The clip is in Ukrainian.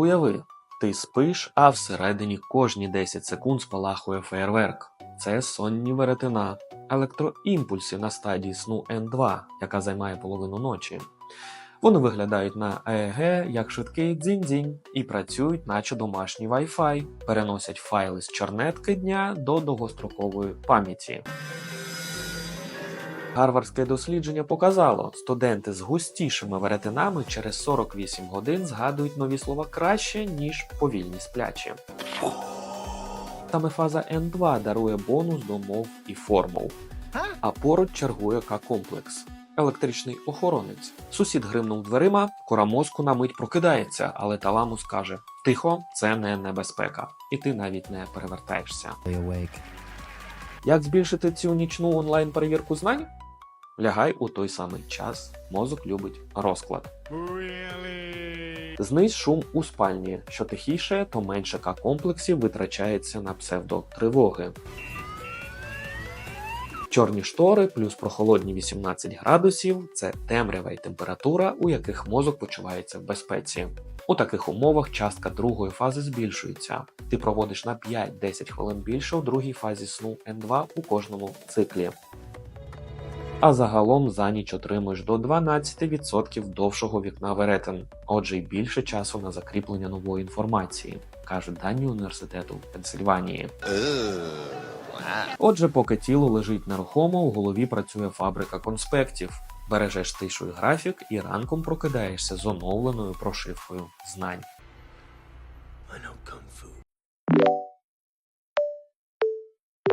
Уяви, ти спиш, а всередині кожні 10 секунд спалахує феєрверк. Це сонні веретена, електроімпульси на стадії сну N2, яка займає половину ночі. Вони виглядають на ЕЕГ як швидкий дзінь-дзінь і працюють, наче домашній Wi-Fi, переносять файли з чорнетки дня до довгострокової пам'яті. Гарвардське дослідження показало, студенти з густішими веретенами через 48 годин згадують нові слова краще, ніж повільні сплячі. Саме фаза N2 дарує бонус до мов і формул, а поруч чергує К-комплекс. Електричний охоронець. Сусід гримнув дверима, кора мозку на мить прокидається, але таламус каже: Тихо, це не небезпека, і ти навіть не перевертаєшся. Як збільшити цю нічну онлайн перевірку знань? Лягай у той самий час. Мозок любить розклад. Знизь шум у спальні. Що тихіше, то менше К-комплексів витрачається на псевдотривоги. Чорні штори плюс прохолодні 18 градусів це темрява і температура, у яких мозок почувається в безпеці. У таких умовах частка другої фази збільшується. Ти проводиш на 5-10 хвилин більше у другій фазі сну N2 у кожному циклі. А загалом за ніч отримуєш до 12% довшого вікна веретен, отже й більше часу на закріплення нової інформації, кажуть дані університету Пенсильванії. Отже, поки тіло лежить нерухомо, у голові працює фабрика конспектів. Бережеш тишу і графік і ранком прокидаєшся з оновленою прошивкою знань. I know kung fu.